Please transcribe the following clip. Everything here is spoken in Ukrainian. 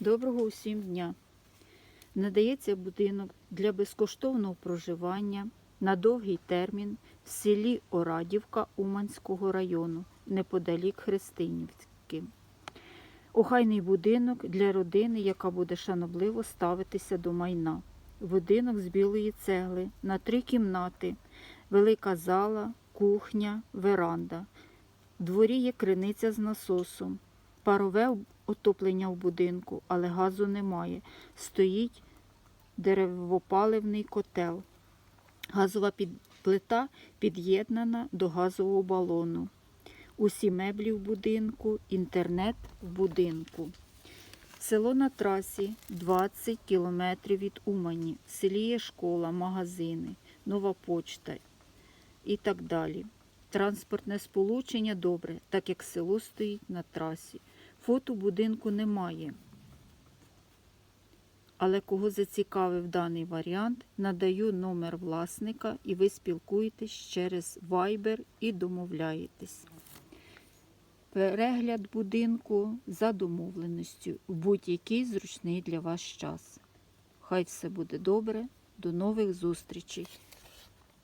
Доброго усім дня! Надається будинок для безкоштовного проживання на довгий термін в селі Орадівка Уманського району, неподалік Христинівки. Охайний будинок для родини, яка буде шанобливо ставитися до майна. Будинок з білої цегли на три кімнати, велика зала, кухня, веранда. В дворі є криниця з насосом, парове отоплення в будинку, але газу немає. Стоїть деревопаливний котел. Газова плита під'єднана до газового балону. Усі меблі в будинку, інтернет в будинку. Село на трасі 20 кілометрів від Умані. В селі є школа, магазини, нова почта і так далі. Транспортне сполучення добре, так як село стоїть на трасі. Фото будинку немає. Але кого зацікавив даний варіант, надаю номер власника і ви спілкуєтесь через Viber і домовляєтесь. Перегляд будинку за домовленістю в будь-який зручний для вас час. Хай все буде добре. До нових зустрічей!